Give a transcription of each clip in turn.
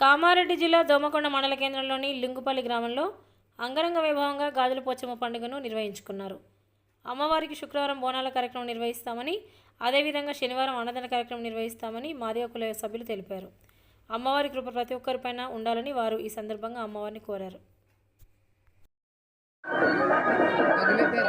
కామారెడ్డి జిల్లా దోమకొండ మండల కేంద్రంలోని లింగుపల్లి గ్రామంలో అంగరంగ వైభవంగా గాజుల పోచమ్మ పండుగను నిర్వహించుకున్నారు. అమ్మవారికి శుక్రవారం బోనాల కార్యక్రమం నిర్వహిస్తామని అదేవిధంగా శనివారం అన్నదాన కార్యక్రమం నిర్వహిస్తామని మాదిగ కుల సభ్యులు తెలిపారు. అమ్మవారి కృప ప్రతి ఒక్కరిపైన ఉండాలని వారు ఈ సందర్భంగా అమ్మవారిని కోరారు. నిలబెట్ట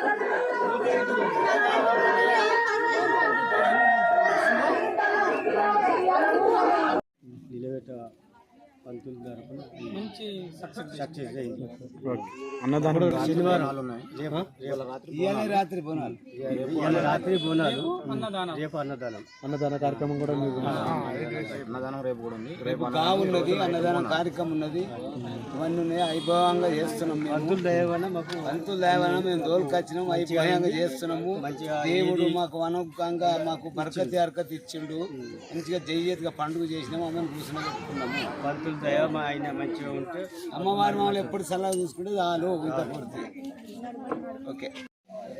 పంతులు తరపున మంచి సక్సెస్ అయింది అన్నదానం శనివారం రాత్రి బోనాలు ఇవాళ రాత్రి బోనాలు అన్నదానం. రేపు అన్నదానం. అన్నదాన కార్యక్రమం కూడా అన్నదానం రేపు కూడా ఉంది. రేపు బాగున్నది అన్నదానం కార్యక్రమం ఉన్నది. ఇవన్నీ ఉన్నాయి. వైభవంగా చేస్తున్నాం పంతులు దయవన మాకు పంతులు దయవన మేము దోలుకొచ్చినాం వైభవంగా చేస్తున్నాము. దేవుడు మాకు అనుకంగా మాకు బరకతి అరకతి ఇచ్చిండు. మంచిగా జయ్యతిగా పండుగ చేసినాము. అందరం కూర్చుని పెట్టుకున్నాము. పంతులు దయ ఆయన మంచిగా ఉంటే అమ్మవారి మమ్మల్ని ఎప్పుడు సలహా చూసుకుంటే చాలు ఇంత ఓకే.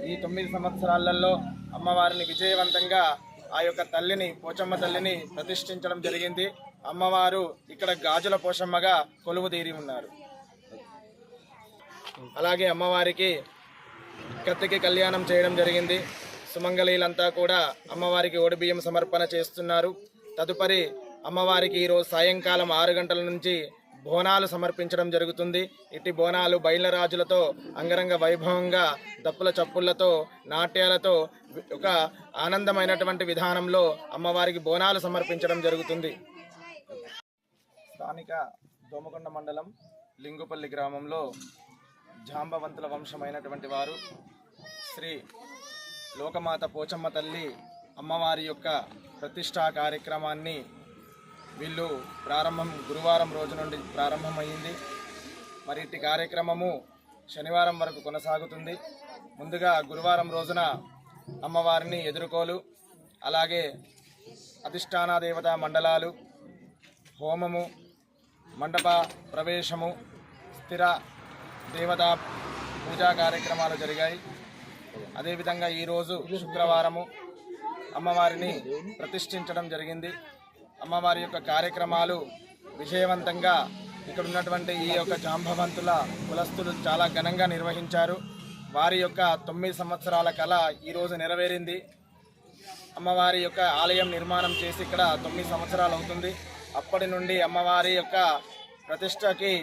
ఈ తొమ్మిది సంవత్సరాలలో అమ్మవారిని విజయవంతంగా ఆ యొక్క తల్లిని పోచమ్మ తల్లిని ప్రతిష్ఠించడం జరిగింది. అమ్మవారు ఇక్కడ గాజుల పోషమ్మగా కొలువు తీరి ఉన్నారు. అలాగే అమ్మవారికి కత్తికి కళ్యాణం చేయడం జరిగింది. సుమంగళీలంతా కూడా అమ్మవారికి ఓడిబియ్యం సమర్పణ చేస్తున్నారు. తదుపరి అమ్మవారికి ఈరోజు సాయంకాలం ఆరు గంటల నుంచి బోనాలు సమర్పించడం జరుగుతుంది. ఇట్టి బోనాలు బయలరాజులతో అంగరంగ వైభవంగా దప్పుల చప్పుళ్ళతో నాట్యాలతో ఒక ఆనందమైనటువంటి విధానంలో అమ్మవారికి బోనాలు సమర్పించడం జరుగుతుంది. స్థానిక దోమకొండ మండలం లింగుపల్లి గ్రామంలో జాంబవంతుల వంశమైనటువంటి వారు శ్రీ లోకమాత పోచమ్మ తల్లి అమ్మవారి యొక్క ప్రతిష్టా కార్యక్రమాన్ని వీళ్ళు ప్రారంభం గురువారం రోజు నుండి ప్రారంభమైంది మరి ఇట్టి కార్యక్రమము శనివారం వరకు కొనసాగుతుంది. ముందుగా గురువారం రోజున అమ్మవారిని ఎదుర్కోలు. అలాగే అధిష్టాన దేవతా మండలాలు హోమము మండప ప్రవేశము స్థిర దేవతా పూజా కార్యక్రమాలు జరిగాయి. అదేవిధంగా ఈరోజు శుక్రవారము అమ్మవారిని ప్రతిష్ఠించడం జరిగింది. అమ్మవారి యొక్క కార్యక్రమాలు విజయవంతంగా ఇక్కడ ఉన్నటువంటి ఈ యొక్క జాంబవంతుల కులస్తులు చాలా ఘనంగా నిర్వహించారు. వారి యొక్క తొమ్మిది సంవత్సరాల కళ ఈరోజు నెరవేరింది. అమ్మవారి యొక్క ఆలయం నిర్మాణం చేసి ఇక్కడ తొమ్మిది సంవత్సరాలు అవుతుంది. అప్పటి నుండి అమ్మవారి యొక్క ప్రతిష్టకి